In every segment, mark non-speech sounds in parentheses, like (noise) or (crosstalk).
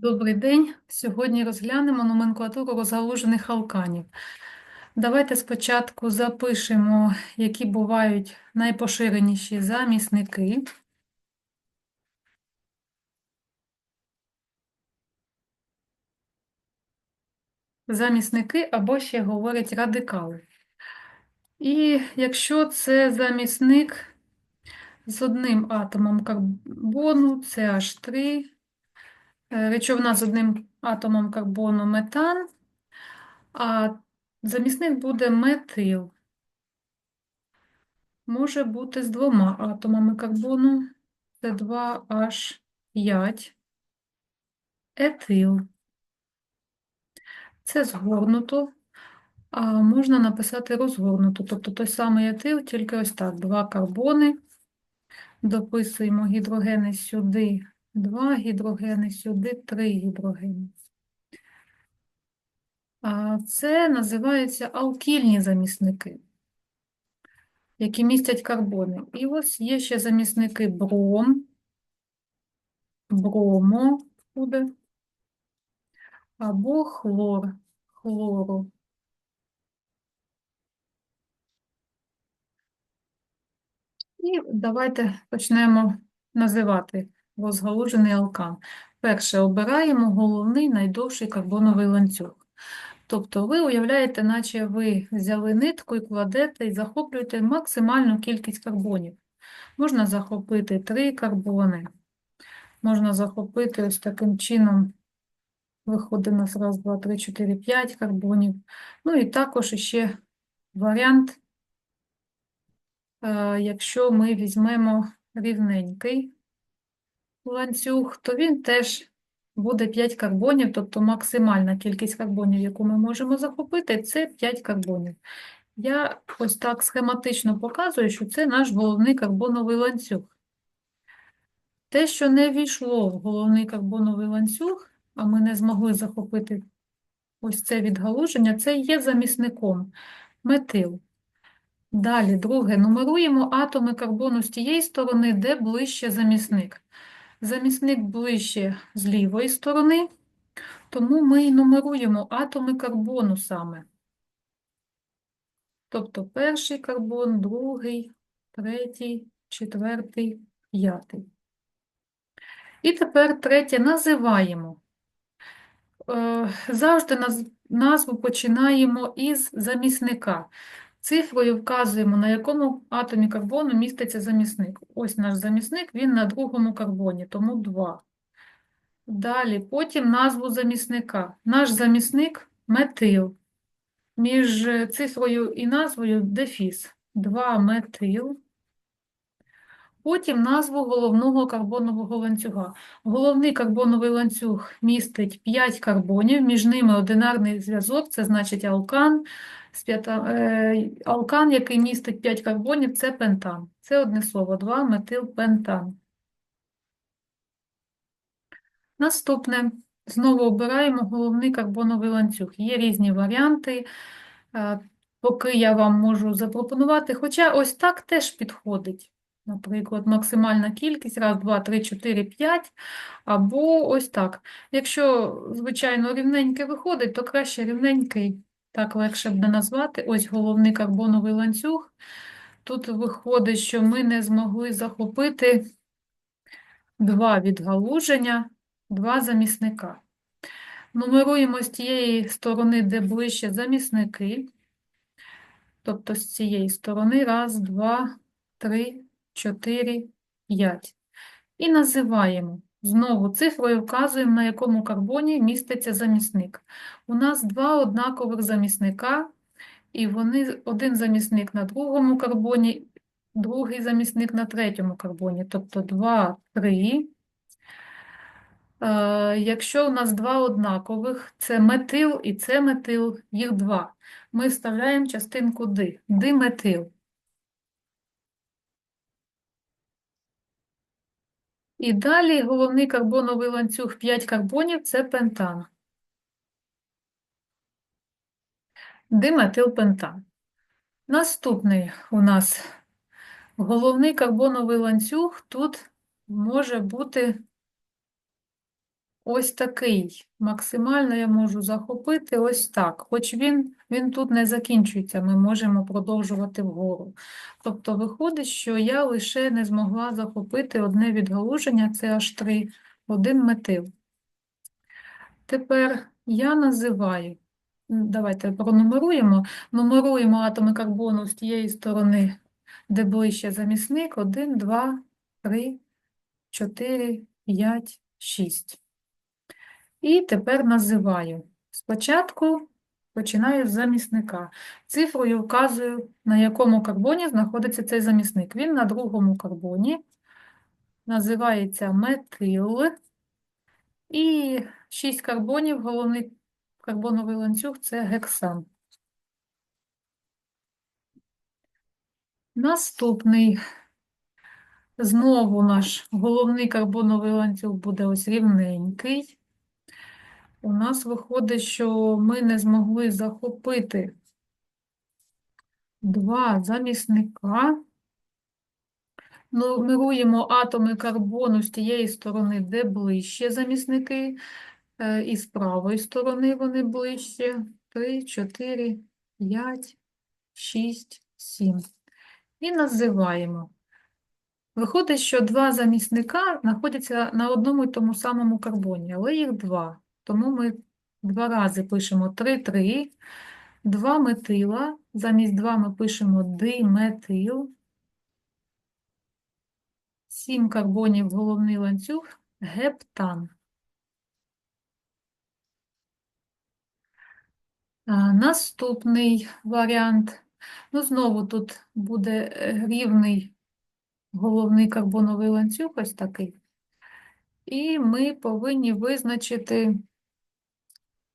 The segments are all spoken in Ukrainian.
Добрий день. Сьогодні розглянемо номенклатуру розгалужених алканів. Давайте спочатку запишемо, які бувають найпоширеніші замісники. Замісники або ще говорять радикали. І якщо це замісник з одним атомом карбону, CH3, е, речовина з одним атомом карбону метан, а замісник буде метил. Може бути з двома атомами карбону, це 2H5, етил. Це згорнуто, а можна написати розгорнуто, тобто той самий етил, тільки ось так, два карбони, дописуємо гідрогени сюди, два гідрогени сюди, три гідрогени. Це називаються алкільні замісники, які містять карбони. І ось є ще замісники бром, бромо буде, або хлор, хлору. І давайте почнемо називати розгалужений алкан. Перше, обираємо головний найдовший карбоновий ланцюг. Тобто ви уявляєте, наче ви взяли нитку і кладете і захоплюєте максимальну кількість карбонів. Можна захопити 3 карбони, можна захопити ось таким чином, виходить у нас раз, два, три, чотири, п'ять карбонів. Ну і також ще варіант Е, Якщо ми візьмемо рівненький ланцюг, то він теж буде 5 карбонів, тобто максимальна кількість карбонів, яку ми можемо захопити, це 5 карбонів. Я ось так схематично показую, що це наш головний карбоновий ланцюг. Те, що не війшло в головний карбоновий ланцюг, а ми не змогли захопити ось це відгалуження, це є замісником метил. Далі, друге, нумеруємо атоми карбону з тієї сторони, де ближче замісник. Замісник ближче з лівої сторони, тому ми і нумеруємо атоми карбону саме. Тобто перший карбон, другий, третій, четвертий, п'ятий. І тепер третє називаємо. Е, завжди назву починаємо із замісника. Цифрою вказуємо, на якому атомі карбону міститься замісник. Ось наш замісник, він на другому карбоні, тому 2. Далі, потім назву замісника. Наш замісник метил. Між цифрою і назвою дефіс. 2 метил. Потім назву головного карбонового ланцюга. Головний карбоновий ланцюг містить 5 карбонів, між ними одинарний зв'язок, це значить алкан. Е, алкан, який містить 5 карбонів, це пентан. Це одне слово, 2 метилпентан. Наступне. Знову обираємо головний карбоновий ланцюг. Є різні варіанти, е, поки я вам можу запропонувати, хоча ось так теж підходить. Наприклад, максимальна кількість, раз, два, три, чотири, п'ять, або ось так. Якщо, звичайно, рівненький виходить, то краще рівненький, так легше буде назвати. Ось головний карбоновий ланцюг. Тут виходить, що ми не змогли захопити два відгалуження, два замісника. Нумеруємо з тієї сторони, де ближче замісники, тобто з цієї сторони, раз, два, три. 4, 5. І називаємо. Знову цифрою вказуємо, на якому карбоні міститься замісник. У нас два однакових замісника, і вони один замісник на другому карбоні, другий замісник на третьому карбоні, тобто 2, 3. Е, якщо у нас два однакових, це метил і це метил, їх два. Ми вставляємо частинку Д, диметил. І далі головний карбоновий ланцюг 5 карбонів це пентан. Диметилпентан. Наступний у нас головний карбоновий ланцюг тут може бути ось такий. Максимально я можу захопити ось так. Хоч він, він тут не закінчується, ми можемо продовжувати вгору. Тобто виходить, що я лише не змогла захопити одне відгалуження, це аж три, один метил. Тепер я називаю, давайте пронумеруємо, нумеруємо атоми карбону з тієї сторони, де ближче замісник, 1, 2, 3, 4, 5, 6. І тепер називаю. Спочатку починаю з замісника. Цифрою вказую, на якому карбоні знаходиться цей замісник. Він на другому карбоні, називається метил. І 6 карбонів, головний карбоновий ланцюг це гексан. Наступний. Знову наш головний карбоновий ланцюг буде ось рівненький. У нас виходить, що ми не змогли захопити два замісника. Нумеруємо атоми карбону з тієї сторони, де ближче замісники, е, і з правої сторони вони ближче. 3, 4, 5, 6, 7. І називаємо. Виходить, що два замісника знаходяться на одному і тому самому карбоні, але їх два. Тому ми два рази пишемо 3-3, два метила, замість 2 ми пишемо диметил, 7 карбонів головний ланцюг, гептан. Наступний варіант. Ну, знову тут буде рівний головний карбоновий ланцюг, ось такий. І ми повинні визначити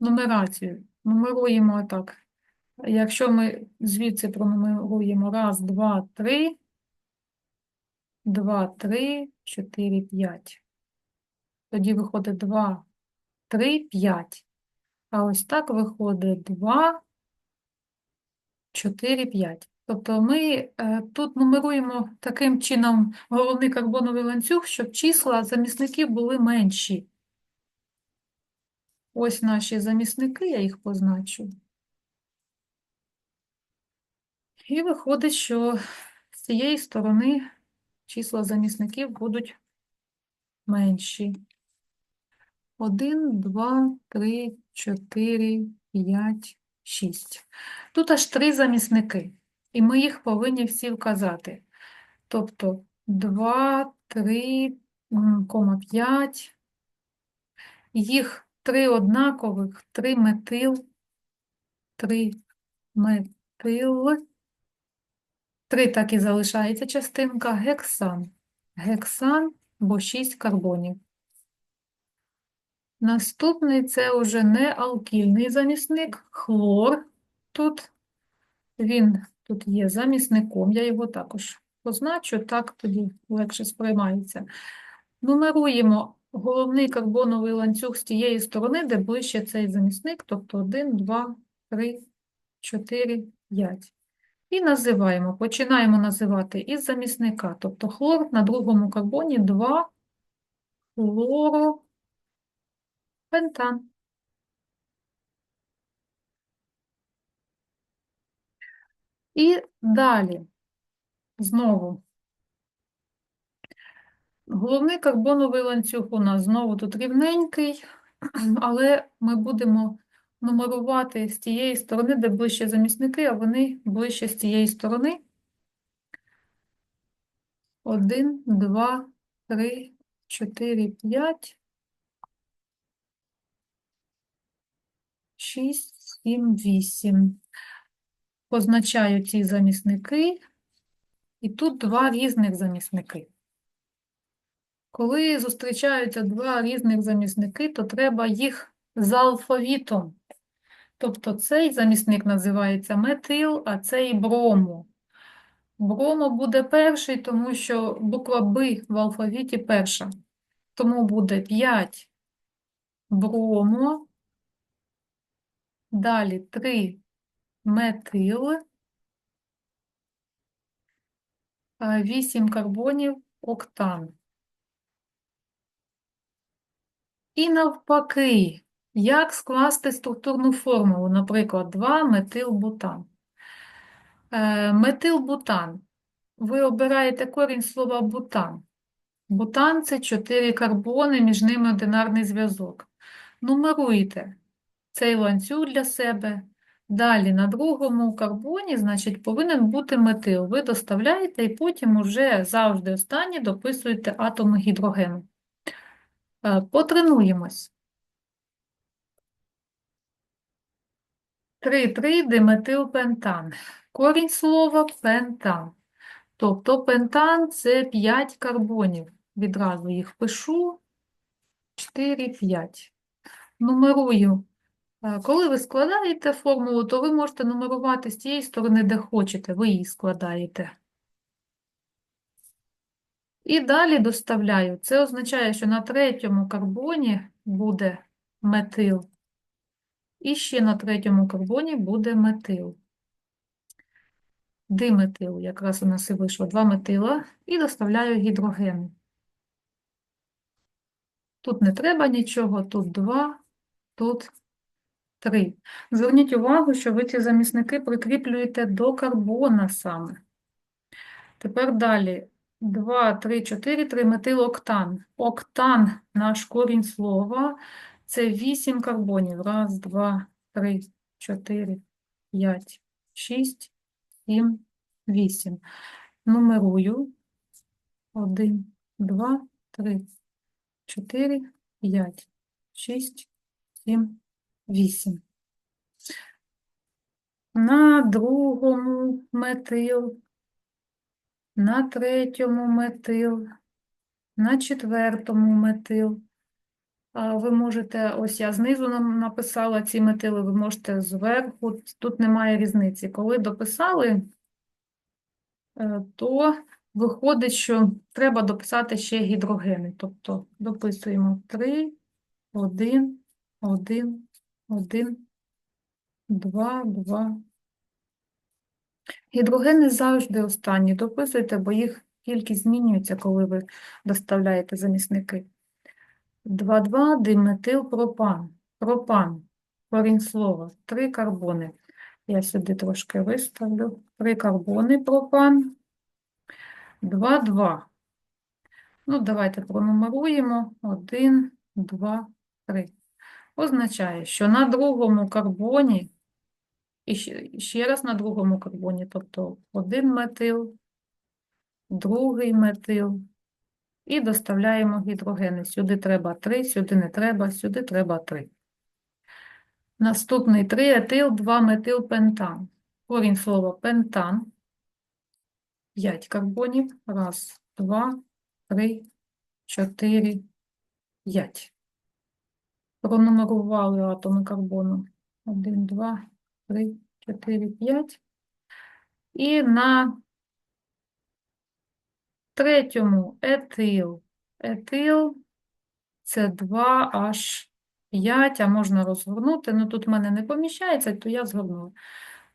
нумерацію. Нумеруємо так. Якщо ми звідси пронумеруємо раз, два, три, два, три, чотири, п'ять. Тоді виходить два, три, п'ять. А ось так виходить два, чотири, п'ять. Тобто ми е, тут нумеруємо таким чином головний карбоновий ланцюг, щоб числа замісників були менші. Ось наші замісники, я їх позначу. І виходить, що з цієї сторони числа замісників будуть менші. 1, 2, 3, 4, 5, 6. Тут аж три замісники, і ми їх повинні всі вказати. Тобто 2, 3, 5. Їх три однакових, три метил, три метил. Три так і залишається частинка гексан. Гексан, бо 6 карбонів. Наступний це вже не алкільний замісник, хлор. Тут він тут є замісником, я його також позначу, так тоді легше сприймається. Нумеруємо головний карбоновий ланцюг з тієї сторони, де ближче цей замісник, тобто 1, 2, 3, 4, 5. І називаємо, починаємо називати із замісника, тобто хлор на другому карбоні 2 хлоро пентан. І далі, знову, головний карбоновий ланцюг у нас знову тут рівненький, (clears throat) але ми будемо нумерувати з тієї сторони, де ближче замісники, а вони ближче з тієї сторони. 1, 2, 3, 4, 5, 6, 7, 8. Позначаю ці замісники, і тут два різних замісники. Коли зустрічаються два різних замісники, то треба їх з алфавітом. Тобто цей замісник називається метил, а цей бромо. Бромо буде перший, тому що буква Б в алфавіті перша. Тому буде 5 бромо, далі 3 метил, 8 карбонів октан. І навпаки, як скласти структурну формулу, наприклад, 2-метилбутан. Е, Метилбутан. Ви обираєте корінь слова бутан. Бутан це 4 карбони, між ними одинарний зв'язок. Нумеруйте цей ланцюг для себе. Далі на другому карбоні, значить, повинен бути метил. Ви доставляєте і потім уже завжди останні дописуєте атоми гідрогену. Е, Потренуємось. 3,3 диметилпентан. Корінь слова пентан. Тобто пентан це 5 карбонів. Відразу їх пишу. 4, 5. Нумерую. Е, Коли ви складаєте формулу, то ви можете нумерувати з тієї сторони, де хочете, ви її складаєте. І далі доставляю. Це означає, що на третьому карбоні буде метил. І ще на третьому карбоні буде метил. Диметил, якраз у нас і вийшло два метила, і доставляю гідрогени. Тут не треба нічого, тут два, тут три. Зверніть увагу, що ви ці замісники прикріплюєте до карбона саме. Тепер далі. 2, 3, 4, 3 метилоктан. Октан наш корінь слова. Це 8 карбонів. Раз, два, три, чотири, п'ять, шість, сім, вісім. Нумерую. Один, два, три, чотири, п'ять, шість, сім, вісім. На другому метил на третьому метил, на четвертому метил. Ви можете, ось я знизу нам написала ці метили, ви можете зверху, тут немає різниці. Коли дописали, е, то виходить, що треба дописати ще гідрогени. Тобто дописуємо 3, 1, 1, 1, 2, 2, Гідрогени завжди останні. Дописуйте, бо їх кількість змінюється, коли ви доставляєте замісники. 2,2 диметилпропан. Пропан. Корінь слова. Три карбони. Я сюди трошки виставлю. Три карбони пропан. 2,2. Ну, давайте пронумеруємо. 1, 2, 3. Означає, що на другому карбоні і ще, ще раз на другому карбоні, тобто один метил, другий метил, і доставляємо гідрогени. Сюди треба 3, сюди не треба, сюди треба 3. Наступний 3 етил, 2 метил, пентан. Корінь слова пентан. 5 карбонів. Раз, два, три, чотири, п'ять. Пронумерували атоми карбону. 1, 2, 3, 4, 5. І на третьому етил. Етил це 2H5, а можна розгорнути. Ну тут в мене не поміщається, то я згорнула.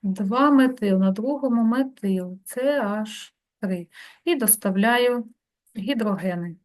2 метил, на другому метил, це H3. І доставляю гідрогени.